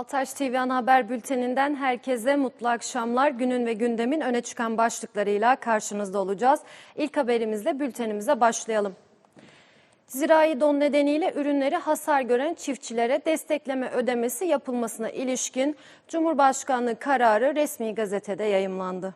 Altaş TV Ana Haber Bülteninden herkese mutlu akşamlar. Günün ve gündemin öne çıkan başlıklarıyla karşınızda olacağız. İlk haberimizle bültenimize başlayalım. Zirai don nedeniyle ürünleri hasar gören çiftçilere destekleme ödemesi yapılmasına ilişkin Cumhurbaşkanlığı kararı resmi gazetede yayımlandı.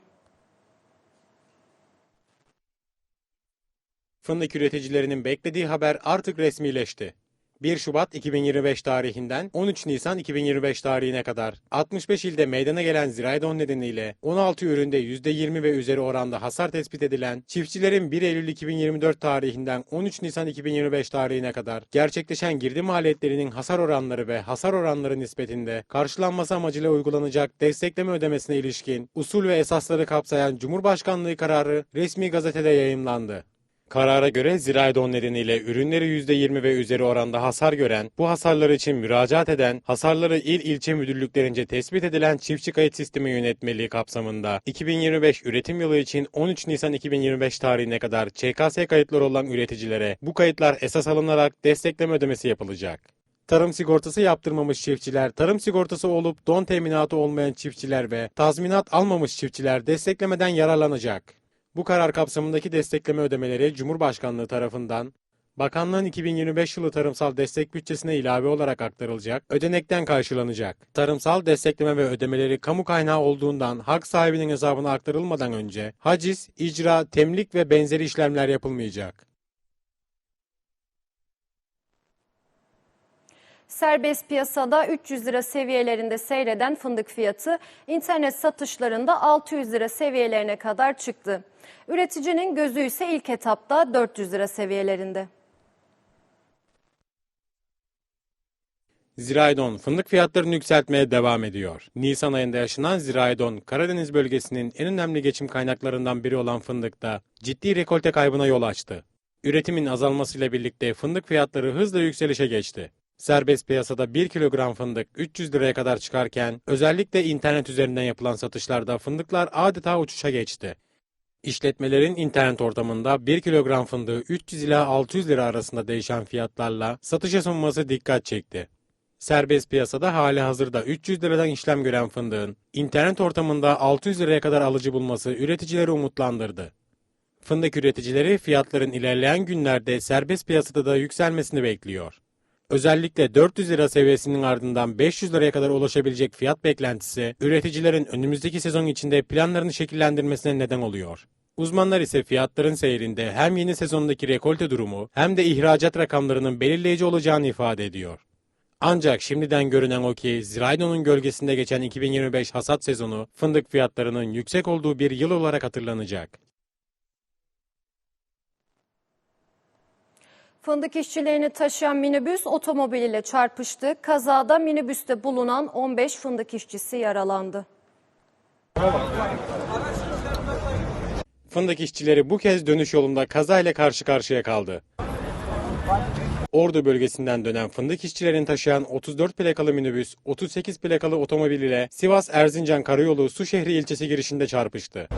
Fındık üreticilerinin beklediği haber artık resmileşti. 1 Şubat 2025 tarihinden 13 Nisan 2025 tarihine kadar 65 ilde meydana gelen zirai don nedeniyle 16 üründe %20 ve üzeri oranda hasar tespit edilen çiftçilerin 1 Eylül 2024 tarihinden 13 Nisan 2025 tarihine kadar gerçekleşen girdi maliyetlerinin hasar oranları ve hasar oranları nispetinde karşılanması amacıyla uygulanacak destekleme ödemesine ilişkin usul ve esasları kapsayan Cumhurbaşkanlığı kararı resmi gazetede yayımlandı. Karara göre zirai don nedeniyle ürünleri %20 ve üzeri oranda hasar gören, bu hasarlar için müracaat eden, hasarları il ilçe müdürlüklerince tespit edilen çiftçi kayıt sistemi yönetmeliği kapsamında 2025 üretim yılı için 13 Nisan 2025 tarihine kadar ÇKS kayıtları olan üreticilere bu kayıtlar esas alınarak destekleme ödemesi yapılacak. Tarım sigortası yaptırmamış çiftçiler, tarım sigortası olup don teminatı olmayan çiftçiler ve tazminat almamış çiftçiler desteklemeden yararlanacak. Bu karar kapsamındaki destekleme ödemeleri Cumhurbaşkanlığı tarafından Bakanlığın 2025 yılı tarımsal destek bütçesine ilave olarak aktarılacak, ödenekten karşılanacak. Tarımsal destekleme ve ödemeleri kamu kaynağı olduğundan hak sahibinin hesabına aktarılmadan önce haciz, icra, temlik ve benzeri işlemler yapılmayacak. Serbest piyasada 300 lira seviyelerinde seyreden fındık fiyatı internet satışlarında 600 lira seviyelerine kadar çıktı. Üreticinin gözü ise ilk etapta 400 lira seviyelerinde. Ziraydon fındık fiyatlarını yükseltmeye devam ediyor. Nisan ayında yaşanan Ziraydon, Karadeniz bölgesinin en önemli geçim kaynaklarından biri olan fındıkta ciddi rekolte kaybına yol açtı. Üretimin azalmasıyla birlikte fındık fiyatları hızla yükselişe geçti. Serbest piyasada 1 kilogram fındık 300 liraya kadar çıkarken özellikle internet üzerinden yapılan satışlarda fındıklar adeta uçuşa geçti. İşletmelerin internet ortamında 1 kilogram fındığı 300 ila 600 lira arasında değişen fiyatlarla satışa sunması dikkat çekti. Serbest piyasada hali hazırda 300 liradan işlem gören fındığın internet ortamında 600 liraya kadar alıcı bulması üreticileri umutlandırdı. Fındık üreticileri fiyatların ilerleyen günlerde serbest piyasada da yükselmesini bekliyor. Özellikle 400 lira seviyesinin ardından 500 liraya kadar ulaşabilecek fiyat beklentisi üreticilerin önümüzdeki sezon içinde planlarını şekillendirmesine neden oluyor. Uzmanlar ise fiyatların seyrinde hem yeni sezondaki rekolte durumu hem de ihracat rakamlarının belirleyici olacağını ifade ediyor. Ancak şimdiden görünen o ki Ziraydon'un gölgesinde geçen 2025 hasat sezonu fındık fiyatlarının yüksek olduğu bir yıl olarak hatırlanacak. Fındık işçilerini taşıyan minibüs otomobil ile çarpıştı. Kazada minibüste bulunan 15 fındık işçisi yaralandı. Fındık işçileri bu kez dönüş yolunda kazayla karşı karşıya kaldı. Ordu bölgesinden dönen fındık işçilerini taşıyan 34 plakalı minibüs, 38 plakalı otomobil ile Sivas-Erzincan Karayolu Suşehri ilçesi girişinde çarpıştı.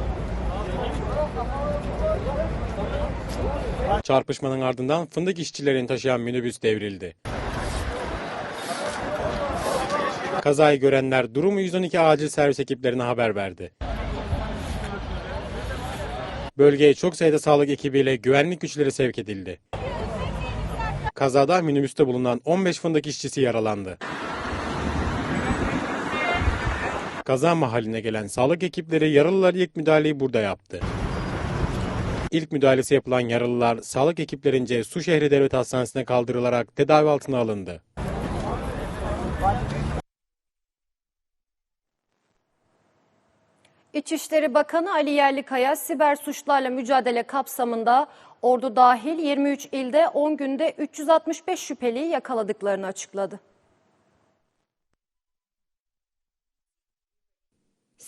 Çarpışmanın ardından fındık işçilerini taşıyan minibüs devrildi. Kazayı görenler durumu 112 acil servis ekiplerine haber verdi. Bölgeye çok sayıda sağlık ekibiyle güvenlik güçleri sevk edildi. Kazada minibüste bulunan 15 fındık işçisi yaralandı. Kaza mahalline gelen sağlık ekipleri yaralılar ilk müdahaleyi burada yaptı. İlk müdahalesi yapılan yaralılar sağlık ekiplerince Suşehri Devlet Hastanesi'ne kaldırılarak tedavi altına alındı. İçişleri Bakanı Ali Yerlikaya siber suçlarla mücadele kapsamında ordu dahil 23 ilde 10 günde 365 şüpheliyi yakaladıklarını açıkladı.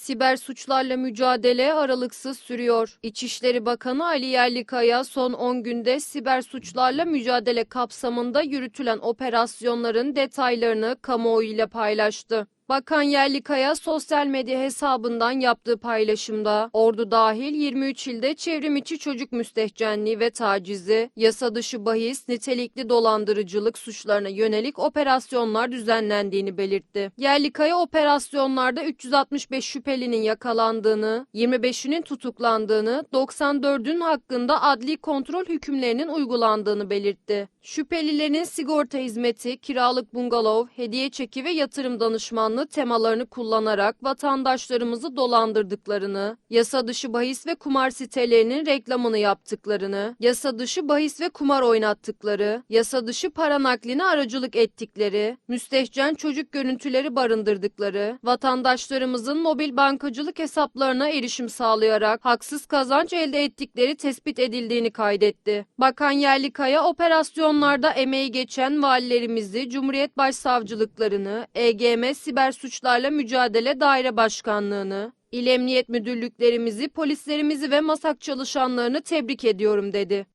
Siber suçlarla mücadele aralıksız sürüyor. İçişleri Bakanı Ali Yerlikaya son 10 günde siber suçlarla mücadele kapsamında yürütülen operasyonların detaylarını kamuoyu ile paylaştı. Bakan Yerlikaya sosyal medya hesabından yaptığı paylaşımda Ordu dahil 23 ilde çevrim içi çocuk müstehcenliği ve tacizi, yasa dışı bahis, nitelikli dolandırıcılık suçlarına yönelik operasyonlar düzenlendiğini belirtti. Yerlikaya operasyonlarda 365 şüphelinin yakalandığını, 25'inin tutuklandığını, 94'ün hakkında adli kontrol hükümlerinin uygulandığını belirtti. Şüphelilerin sigorta hizmeti, kiralık bungalov, hediye çeki ve yatırım danışmanlığı temalarını kullanarak vatandaşlarımızı dolandırdıklarını, yasa dışı bahis ve kumar sitelerinin reklamını yaptıklarını, yasa dışı bahis ve kumar oynattıkları, yasa dışı para nakline aracılık ettikleri, müstehcen çocuk görüntüleri barındırdıkları, vatandaşlarımızın mobil bankacılık hesaplarına erişim sağlayarak haksız kazanç elde ettikleri tespit edildiğini kaydetti. Bakan Yerlikaya operasyonlarda emeği geçen valilerimizi, Cumhuriyet Başsavcılıklarını, EGM Siber Suçlarla Mücadele Daire Başkanlığını, İl Emniyet Müdürlüklerimizi, polislerimizi ve masak çalışanlarını tebrik ediyorum dedi.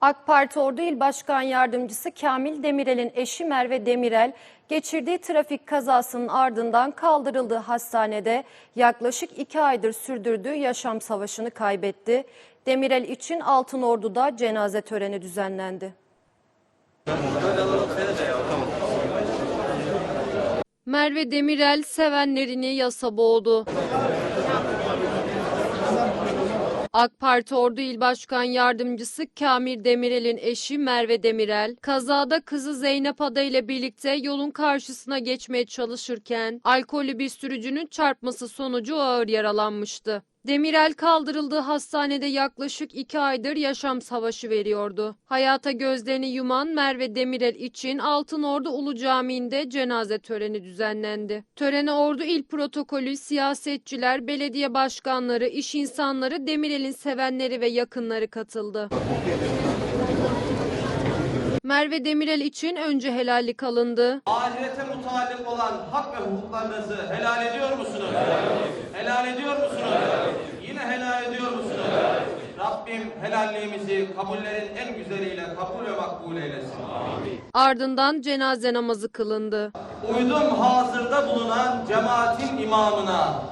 AK Parti Ordu İl Başkan Yardımcısı Kamil Demirel'in eşi Merve Demirel geçirdiği trafik kazasının ardından kaldırıldığı hastanede yaklaşık iki aydır sürdürdüğü yaşam savaşını kaybetti. Demirel için Altın Ordu'da cenaze töreni düzenlendi. Merve Demirel sevenlerini yasa boğdu. AK Parti Ordu İl Başkan Yardımcısı Kamil Demirel'in eşi Merve Demirel, kazada kızı Zeynep Ada ile birlikte yolun karşısına geçmeye çalışırken alkollü bir sürücünün çarpması sonucu ağır yaralanmıştı. Demirel kaldırıldığı hastanede yaklaşık iki aydır yaşam savaşı veriyordu. Hayata gözlerini yuman Merve Demirel için Altınordu Ulu Camii'nde cenaze töreni düzenlendi. Törene Ordu İl Protokolü, siyasetçiler, belediye başkanları, iş insanları, Demirel'in sevenleri ve yakınları katıldı. Merve Demirel için önce helallik alındı. ahirete mutallik olan hak ve hukuklarınızı helal ediyor musunuz? Helal ediyor musunuz? Yine helal ediyor musunuz? Rabbim helalliğimizi kabullerin en güzeliyle kabul ve makbul eylesin. Ardından cenaze namazı kılındı. Uydum hazırda bulunan cemaatin imamına.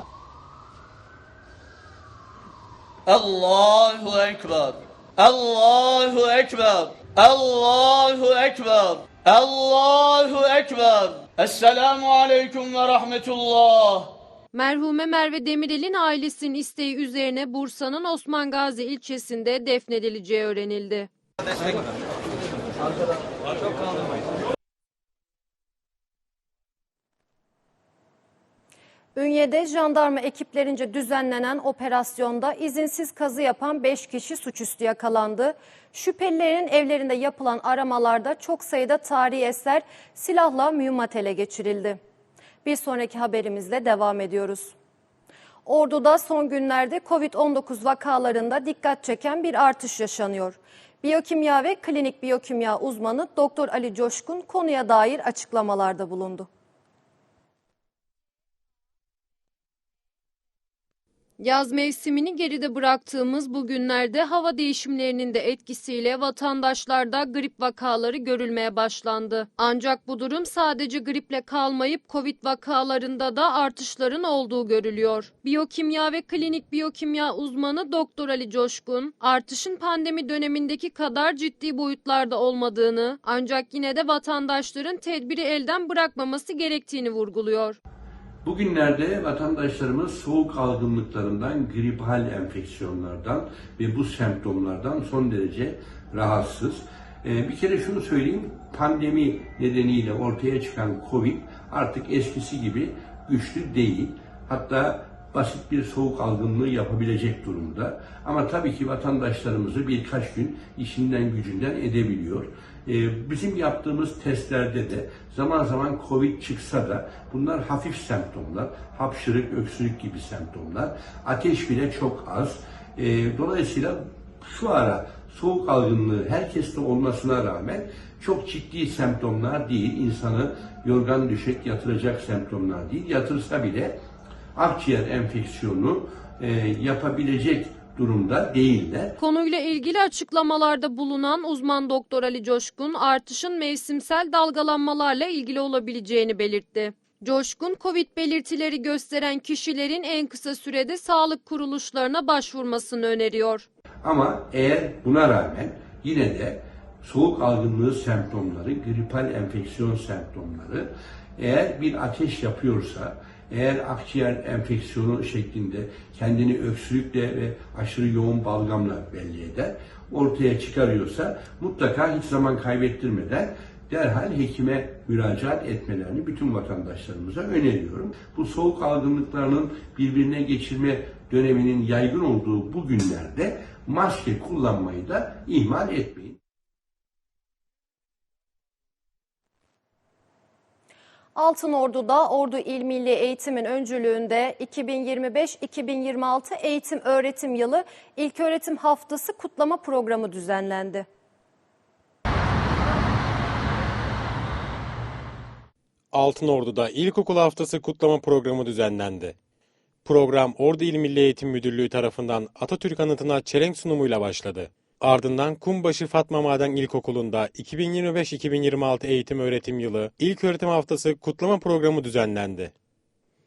Allahu Ekber. Allahu Ekber. Allahu Ekber. Allahu Ekber. Esselamu Aleyküm ve Rahmetullah. Merhume Merve Demirel'in ailesinin isteği üzerine Bursa'nın Osman Gazi ilçesinde defnedileceği öğrenildi. Ünye'de jandarma ekiplerince düzenlenen operasyonda izinsiz kazı yapan 5 kişi suçüstü yakalandı. Şüphelilerin evlerinde yapılan aramalarda çok sayıda tarihi eser silahla mühimmat ele geçirildi. Bir sonraki haberimizle devam ediyoruz. Ordu'da son günlerde Covid-19 vakalarında dikkat çeken bir artış yaşanıyor. Biyokimya ve klinik biyokimya uzmanı Doktor Ali Coşkun konuya dair açıklamalarda bulundu. Yaz mevsimini geride bıraktığımız bu günlerde hava değişimlerinin de etkisiyle vatandaşlarda grip vakaları görülmeye başlandı. Ancak bu durum sadece griple kalmayıp Covid vakalarında da artışların olduğu görülüyor. Biyokimya ve klinik biyokimya uzmanı Doktor Ali Coşkun, artışın pandemi dönemindeki kadar ciddi boyutlarda olmadığını ancak yine de vatandaşların tedbiri elden bırakmaması gerektiğini vurguluyor. Bugünlerde vatandaşlarımız soğuk algınlıklarından, gripal enfeksiyonlardan ve bu semptomlardan son derece rahatsız. Ee, bir kere şunu söyleyeyim, pandemi nedeniyle ortaya çıkan Covid artık eskisi gibi güçlü değil. Hatta basit bir soğuk algınlığı yapabilecek durumda. Ama tabii ki vatandaşlarımızı birkaç gün işinden gücünden edebiliyor. Ee, Bizim yaptığımız testlerde de zaman zaman Covid çıksa da bunlar hafif semptomlar, hapşırık, öksürük gibi semptomlar. Ateş bile çok az. Ee, Dolayısıyla şu ara soğuk algınlığı herkeste olmasına rağmen çok ciddi semptomlar değil, insanı yorgan düşek yatıracak semptomlar değil. Yatırsa bile akciğer enfeksiyonu e, yapabilecek durumda değiller. Konuyla ilgili açıklamalarda bulunan uzman doktor Ali Coşkun artışın mevsimsel dalgalanmalarla ilgili olabileceğini belirtti. Coşkun, Covid belirtileri gösteren kişilerin en kısa sürede sağlık kuruluşlarına başvurmasını öneriyor. Ama eğer buna rağmen yine de soğuk algınlığı semptomları, gripal enfeksiyon semptomları eğer bir ateş yapıyorsa, eğer akciğer enfeksiyonu şeklinde kendini öksürükle ve aşırı yoğun balgamla belli eder, ortaya çıkarıyorsa mutlaka hiç zaman kaybettirmeden derhal hekime müracaat etmelerini bütün vatandaşlarımıza öneriyorum. Bu soğuk algınlıklarının birbirine geçirme döneminin yaygın olduğu bu günlerde maske kullanmayı da ihmal etmeyin. Altınordu'da Ordu İl Milli Eğitim'in öncülüğünde 2025-2026 eğitim öğretim yılı İlköğretim Haftası kutlama programı düzenlendi. Altınordu'da İlkokul Haftası kutlama programı düzenlendi. Program Ordu İl Milli Eğitim Müdürlüğü tarafından Atatürk anıtına çelenk sunumuyla başladı. Ardından Kumbaşı Fatma Maden İlkokulu'nda 2025-2026 eğitim öğretim yılı İlköğretim Haftası kutlama programı düzenlendi.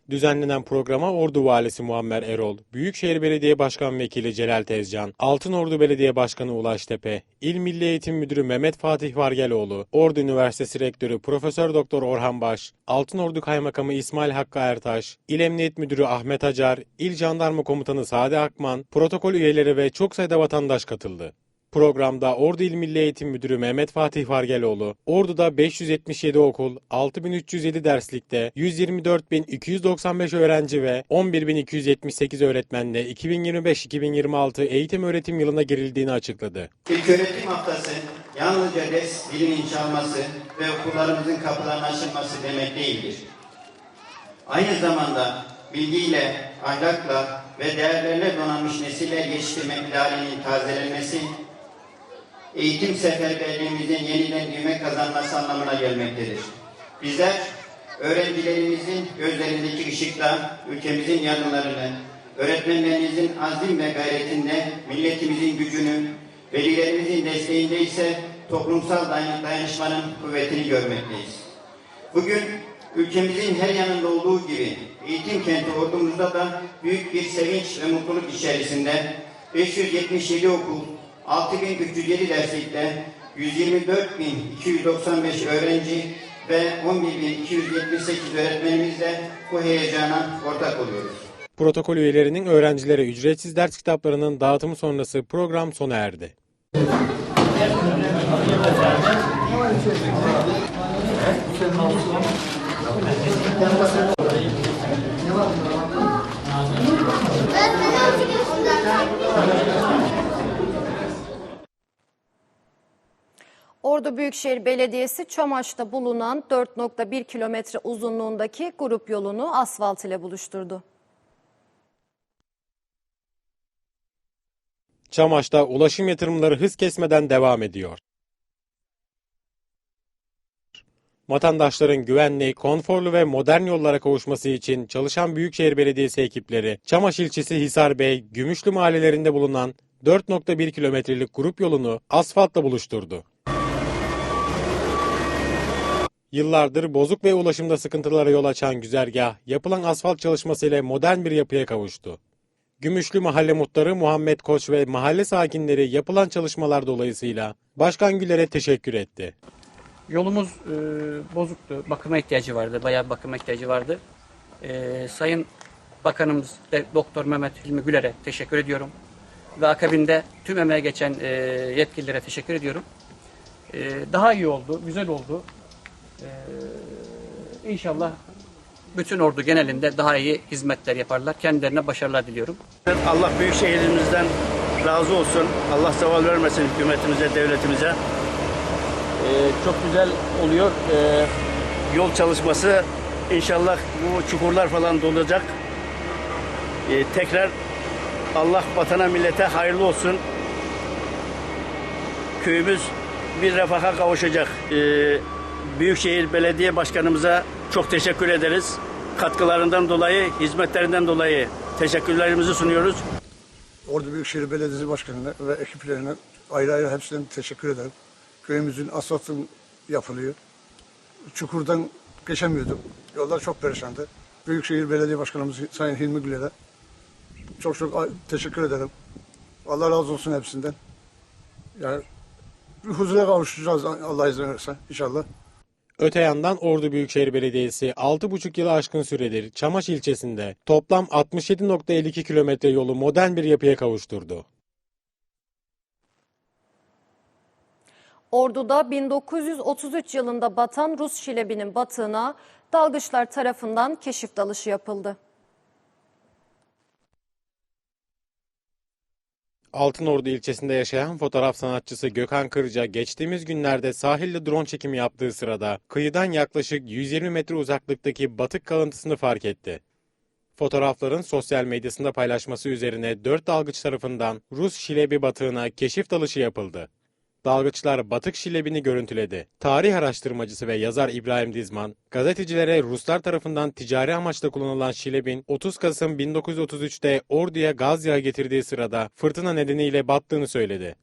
Düzenlenen programa Ordu Valisi Muammer Erol, Büyükşehir Belediye Başkan Vekili Celal Tezcan, Altınordu Belediye Başkanı Ulaş Tepe, İl Milli Eğitim Müdürü Mehmet Fatih Vargeloğlu, Ordu Üniversitesi Rektörü Profesör Doktor Orhan Baş, Altınordu Kaymakamı İsmail Hakkı Ertaş, İl Emniyet Müdürü Ahmet Acar, İl Jandarma Komutanı Sade Akman, protokol üyeleri ve çok sayıda vatandaş katıldı. Programda Ordu İl Milli Eğitim Müdürü Mehmet Fatih Vargeloğlu, Ordu'da 577 okul, 6307 derslikte, 124.295 öğrenci ve 11.278 öğretmenle 2025-2026 eğitim öğretim yılına girildiğini açıkladı. İlköğretim haftası yalnızca ders dilinin çalması ve okullarımızın kapılarının açılması demek değildir. Aynı zamanda bilgiyle, ahlakla ve değerlerle donanmış nesiller yetiştirme idealinin tazelenmesi, eğitim seferberliğimizin yeniden düğme kazanması anlamına gelmektedir. Bizler öğrencilerimizin gözlerindeki ışıkla ülkemizin yarınlarını, öğretmenlerimizin azim ve gayretinde milletimizin gücünü, velilerimizin desteğinde ise toplumsal dayan- dayanışmanın kuvvetini görmekteyiz. Bugün ülkemizin her yanında olduğu gibi eğitim kenti ordumuzda da büyük bir sevinç ve mutluluk içerisinde 577 okul, 6307 derslikte 124.295 öğrenci ve 11.278 öğretmenimizle bu heyecana ortak oluyoruz. Protokol üyelerinin öğrencilere ücretsiz ders kitaplarının dağıtımı sonrası program sona erdi. Ordu Büyükşehir Belediyesi Çamaş'ta bulunan 4.1 kilometre uzunluğundaki grup yolunu asfalt ile buluşturdu. Çamaş'ta ulaşım yatırımları hız kesmeden devam ediyor. Vatandaşların güvenli, konforlu ve modern yollara kavuşması için çalışan Büyükşehir Belediyesi ekipleri, Çamaş ilçesi Hisar Bey, Gümüşlü mahallelerinde bulunan 4.1 kilometrelik grup yolunu asfaltla buluşturdu. Yıllardır bozuk ve ulaşımda sıkıntılara yol açan güzergah, yapılan asfalt çalışmasıyla modern bir yapıya kavuştu. Gümüşlü Mahalle Muhtarı Muhammed Koç ve mahalle sakinleri yapılan çalışmalar dolayısıyla Başkan Güler'e teşekkür etti. Yolumuz e, bozuktu. Bakıma ihtiyacı vardı. Bayağı bakıma ihtiyacı vardı. E, Sayın Bakanımız Doktor Mehmet Hilmi Güler'e teşekkür ediyorum. Ve akabinde tüm emeğe geçen e, yetkililere teşekkür ediyorum. E, daha iyi oldu, güzel oldu. E, inşallah bütün ordu genelinde daha iyi hizmetler yaparlar. Kendilerine başarılar diliyorum. Allah büyük şehrimizden razı olsun. Allah zeval vermesin hükümetimize, devletimize. Ee, çok güzel oluyor. Ee, yol çalışması inşallah bu çukurlar falan dolacak. Ee, tekrar Allah vatana millete hayırlı olsun. Köyümüz bir refaha kavuşacak. Ee, Büyükşehir Belediye Başkanımıza çok teşekkür ederiz. Katkılarından dolayı, hizmetlerinden dolayı teşekkürlerimizi sunuyoruz. Ordu Büyükşehir Belediyesi Başkanı'na ve ekiplerine ayrı ayrı hepsine teşekkür ederim. Köyümüzün asfaltı yapılıyor. Çukurdan geçemiyorduk. Yollar çok perişandı. Büyükşehir Belediye Başkanımız Sayın Hilmi Güler'e çok çok teşekkür ederim. Allah razı olsun hepsinden. Yani bir huzura kavuşacağız Allah izin verirse inşallah. Öte yandan Ordu Büyükşehir Belediyesi 6,5 yılı aşkın süredir Çamaş ilçesinde toplam 67.52 kilometre yolu modern bir yapıya kavuşturdu. Ordu'da 1933 yılında batan Rus şilebinin batığına dalgıçlar tarafından keşif dalışı yapıldı. Altınordu ilçesinde yaşayan fotoğraf sanatçısı Gökhan Kırca geçtiğimiz günlerde sahilde drone çekimi yaptığı sırada kıyıdan yaklaşık 120 metre uzaklıktaki batık kalıntısını fark etti. Fotoğrafların sosyal medyasında paylaşması üzerine 4 dalgıç tarafından Rus şilebi batığına keşif dalışı yapıldı. Dalgıçlar batık şilebini görüntüledi. Tarih araştırmacısı ve yazar İbrahim Dizman, gazetecilere Ruslar tarafından ticari amaçla kullanılan şilebin 30 Kasım 1933'te Ordu'ya gaz yağı getirdiği sırada fırtına nedeniyle battığını söyledi.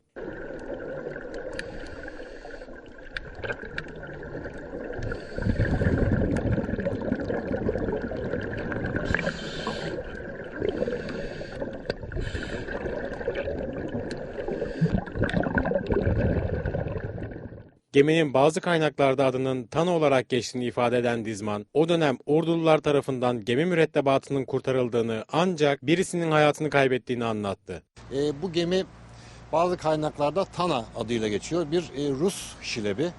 Geminin bazı kaynaklarda adının Tana olarak geçtiğini ifade eden Dizman, o dönem Ordulular tarafından gemi mürettebatının kurtarıldığını ancak birisinin hayatını kaybettiğini anlattı. E, bu gemi bazı kaynaklarda Tana adıyla geçiyor. Bir e, Rus şilebi.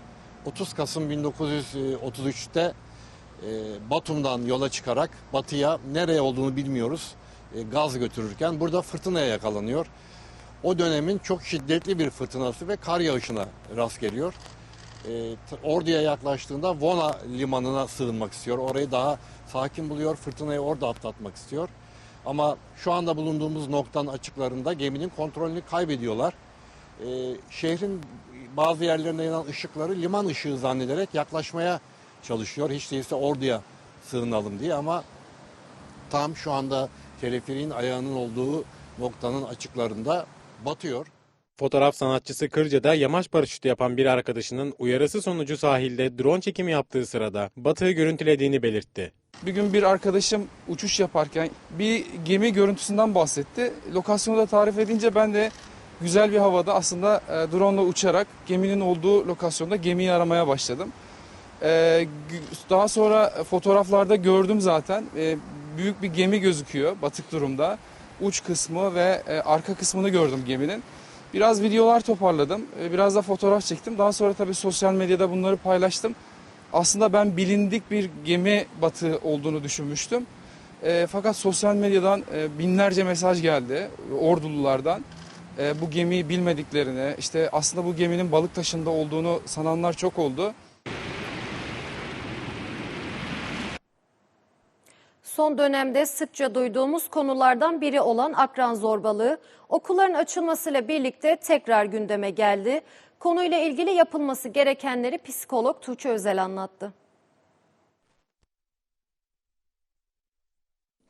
30 Kasım 1933'te e, Batum'dan yola çıkarak batıya nereye olduğunu bilmiyoruz. E, gaz götürürken burada fırtınaya yakalanıyor. O dönemin çok şiddetli bir fırtınası ve kar yağışına rast geliyor. E, Ordu'ya yaklaştığında Vona limanına sığınmak istiyor. Orayı daha sakin buluyor. Fırtınayı orada atlatmak istiyor. Ama şu anda bulunduğumuz noktanın açıklarında geminin kontrolünü kaybediyorlar. Ee, şehrin bazı yerlerinde yanan ışıkları liman ışığı zannederek yaklaşmaya çalışıyor. Hiç değilse orduya sığınalım diye ama tam şu anda teleferiğin ayağının olduğu noktanın açıklarında batıyor. Fotoğraf sanatçısı Kırca'da yamaç paraşütü yapan bir arkadaşının uyarısı sonucu sahilde drone çekimi yaptığı sırada batığı görüntülediğini belirtti. Bir gün bir arkadaşım uçuş yaparken bir gemi görüntüsünden bahsetti. Lokasyonu da tarif edince ben de güzel bir havada aslında e, drone ile uçarak geminin olduğu lokasyonda gemiyi aramaya başladım. E, daha sonra fotoğraflarda gördüm zaten. E, büyük bir gemi gözüküyor batık durumda. Uç kısmı ve arka kısmını gördüm geminin. Biraz videolar toparladım. e, Biraz da fotoğraf çektim. Daha sonra tabii sosyal medyada bunları paylaştım. Aslında ben bilindik bir gemi batığı olduğunu düşünmüştüm. E, fakat sosyal medyadan e, binlerce mesaj geldi ordululardan. E, bu gemiyi bilmediklerini, işte aslında bu geminin balık taşında olduğunu sananlar çok oldu. Son dönemde sıkça duyduğumuz konulardan biri olan akran zorbalığı okulların açılmasıyla birlikte tekrar gündeme geldi. Konuyla ilgili yapılması gerekenleri psikolog Tuğçe Özel anlattı.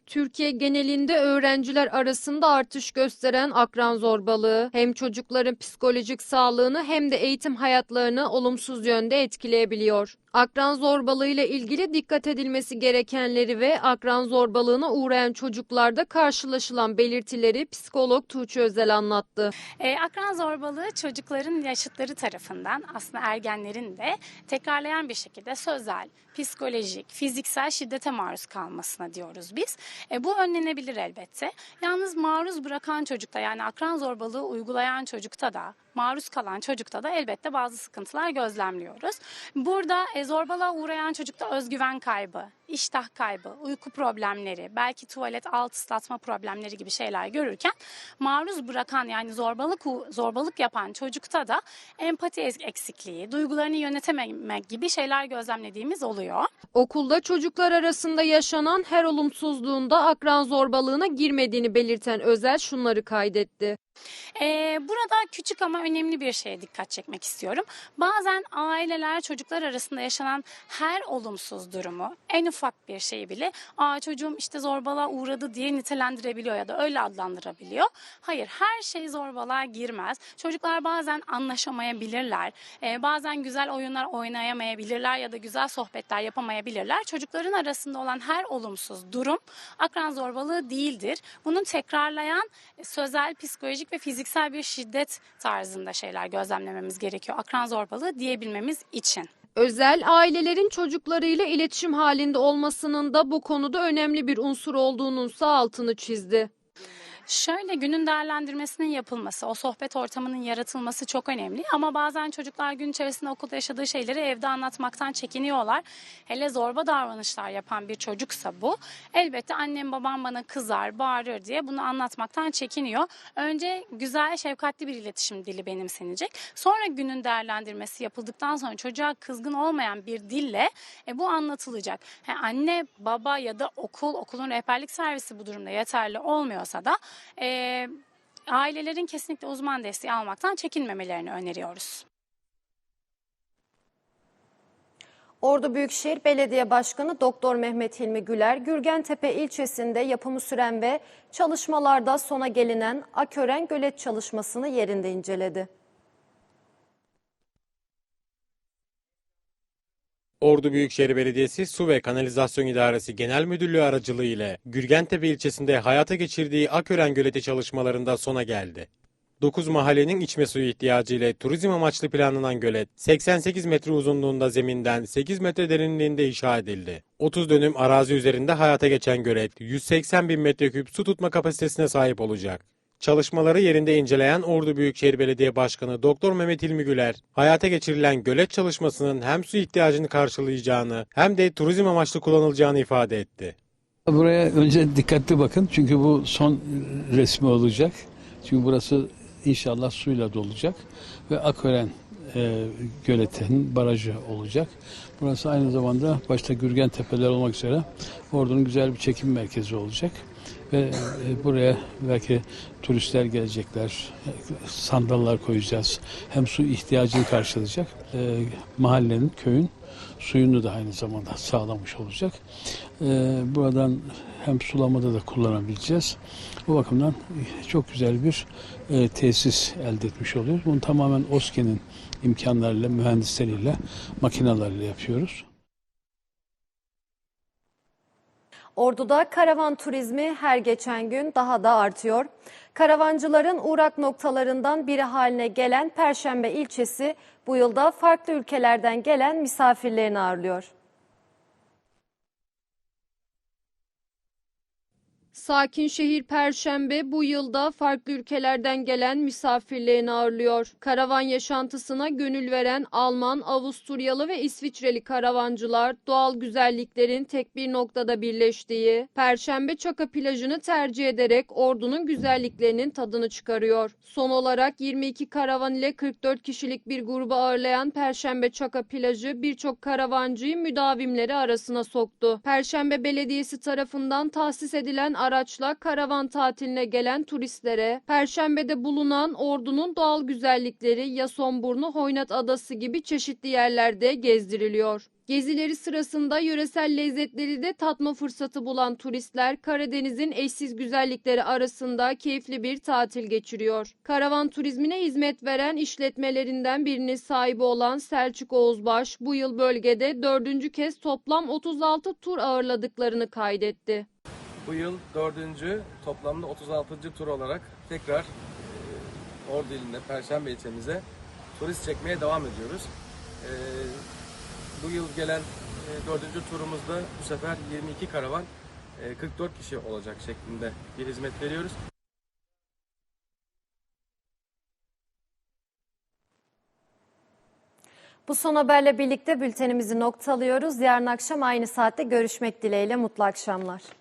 Türkiye genelinde öğrenciler arasında artış gösteren akran zorbalığı hem çocukların psikolojik sağlığını hem de eğitim hayatlarını olumsuz yönde etkileyebiliyor. Akran zorbalığıyla ilgili dikkat edilmesi gerekenleri ve akran zorbalığına uğrayan çocuklarda karşılaşılan belirtileri psikolog Tuğçe Özel anlattı. E, akran zorbalığı çocukların yaşıtları tarafından aslında ergenlerin de tekrarlayan bir şekilde sözel, psikolojik, fiziksel şiddete maruz kalmasına diyoruz biz. E, bu önlenebilir elbette. Yalnız maruz bırakan çocukta yani akran zorbalığı uygulayan çocukta da maruz kalan çocukta da elbette bazı sıkıntılar gözlemliyoruz. Burada e, zorbalığa uğrayan çocukta özgüven kaybı, iştah kaybı, uyku problemleri, belki tuvalet alt ıslatma problemleri gibi şeyler görürken maruz bırakan yani zorbalık zorbalık yapan çocukta da empati eksikliği, duygularını yönetememek gibi şeyler gözlemlediğimiz oluyor. Okulda çocuklar arasında yaşanan her olumsuzluğunda akran zorbalığına girmediğini belirten Özel şunları kaydetti. Ee, burada küçük ama önemli bir şeye dikkat çekmek istiyorum. Bazen aileler çocuklar arasında yaşanan her olumsuz durumu en ufak ufak bir şeyi bile aa çocuğum işte zorbalığa uğradı diye nitelendirebiliyor ya da öyle adlandırabiliyor. Hayır her şey zorbalığa girmez. Çocuklar bazen anlaşamayabilirler. Ee, bazen güzel oyunlar oynayamayabilirler ya da güzel sohbetler yapamayabilirler. Çocukların arasında olan her olumsuz durum akran zorbalığı değildir. Bunun tekrarlayan e, sözel, psikolojik ve fiziksel bir şiddet tarzında şeyler gözlemlememiz gerekiyor. Akran zorbalığı diyebilmemiz için. Özel ailelerin çocuklarıyla iletişim halinde olmasının da bu konuda önemli bir unsur olduğunun altını çizdi. Şöyle günün değerlendirmesinin yapılması, o sohbet ortamının yaratılması çok önemli. Ama bazen çocuklar gün içerisinde okulda yaşadığı şeyleri evde anlatmaktan çekiniyorlar. Hele zorba davranışlar yapan bir çocuksa bu. Elbette annem babam bana kızar, bağırır diye bunu anlatmaktan çekiniyor. Önce güzel, şefkatli bir iletişim dili benimsenecek. Sonra günün değerlendirmesi yapıldıktan sonra çocuğa kızgın olmayan bir dille e, bu anlatılacak. Ha, anne, baba ya da okul, okulun rehberlik servisi bu durumda yeterli olmuyorsa da e, ailelerin kesinlikle uzman desteği almaktan çekinmemelerini öneriyoruz. Ordu Büyükşehir Belediye Başkanı Doktor Mehmet Hilmi Güler, Gürgentepe ilçesinde yapımı süren ve çalışmalarda sona gelinen Akören Gölet çalışmasını yerinde inceledi. Ordu Büyükşehir Belediyesi Su ve Kanalizasyon İdaresi Genel Müdürlüğü aracılığı ile Gürgentepe ilçesinde hayata geçirdiği Akören Göleti çalışmalarında sona geldi. 9 mahallenin içme suyu ihtiyacı ile turizm amaçlı planlanan gölet, 88 metre uzunluğunda zeminden 8 metre derinliğinde inşa edildi. 30 dönüm arazi üzerinde hayata geçen gölet, 180 bin metreküp su tutma kapasitesine sahip olacak. Çalışmaları yerinde inceleyen Ordu Büyükşehir Belediye Başkanı Doktor Mehmet İlmi Güler, hayata geçirilen gölet çalışmasının hem su ihtiyacını karşılayacağını hem de turizm amaçlı kullanılacağını ifade etti. Buraya önce dikkatli bakın çünkü bu son resmi olacak. Çünkü burası inşallah suyla dolacak ve Akören e, göletinin barajı olacak. Burası aynı zamanda başta Gürgen Tepeler olmak üzere Ordu'nun güzel bir çekim merkezi olacak. Ve e, buraya belki turistler gelecekler, sandallar koyacağız. Hem su ihtiyacını karşılayacak. E, mahallenin, köyün suyunu da aynı zamanda sağlamış olacak. E, buradan hem sulamada da kullanabileceğiz. Bu bakımdan çok güzel bir tesis elde etmiş oluyoruz. Bunu tamamen OSKİ'nin imkanlarıyla, mühendisleriyle, makinalarıyla yapıyoruz. Ordu'da karavan turizmi her geçen gün daha da artıyor. Karavancıların uğrak noktalarından biri haline gelen Perşembe ilçesi bu yılda farklı ülkelerden gelen misafirlerini ağırlıyor. Sakin şehir Perşembe bu yılda farklı ülkelerden gelen misafirlerini ağırlıyor. Karavan yaşantısına gönül veren Alman, Avusturyalı ve İsviçreli karavancılar doğal güzelliklerin tek bir noktada birleştiği Perşembe Çaka plajını tercih ederek Ordu'nun güzelliklerinin tadını çıkarıyor. Son olarak 22 karavan ile 44 kişilik bir grubu ağırlayan Perşembe Çaka plajı birçok karavancıyı müdavimleri arasına soktu. Perşembe Belediyesi tarafından tahsis edilen araçla karavan tatiline gelen turistlere Perşembe'de bulunan Ordu'nun doğal güzellikleri Yasonburnu, Hoynat Adası gibi çeşitli yerlerde gezdiriliyor. Gezileri sırasında yöresel lezzetleri de tatma fırsatı bulan turistler Karadeniz'in eşsiz güzellikleri arasında keyifli bir tatil geçiriyor. Karavan turizmine hizmet veren işletmelerinden birinin sahibi olan Selçuk Oğuzbaş bu yıl bölgede dördüncü kez toplam 36 tur ağırladıklarını kaydetti. Bu yıl dördüncü toplamda 36. tur olarak tekrar e, Ordu ilinde Perşembe ilçemize turist çekmeye devam ediyoruz. E, bu yıl gelen e, dördüncü turumuzda bu sefer 22 karavan e, 44 kişi olacak şeklinde bir hizmet veriyoruz. Bu son haberle birlikte bültenimizi noktalıyoruz. Yarın akşam aynı saatte görüşmek dileğiyle mutlu akşamlar.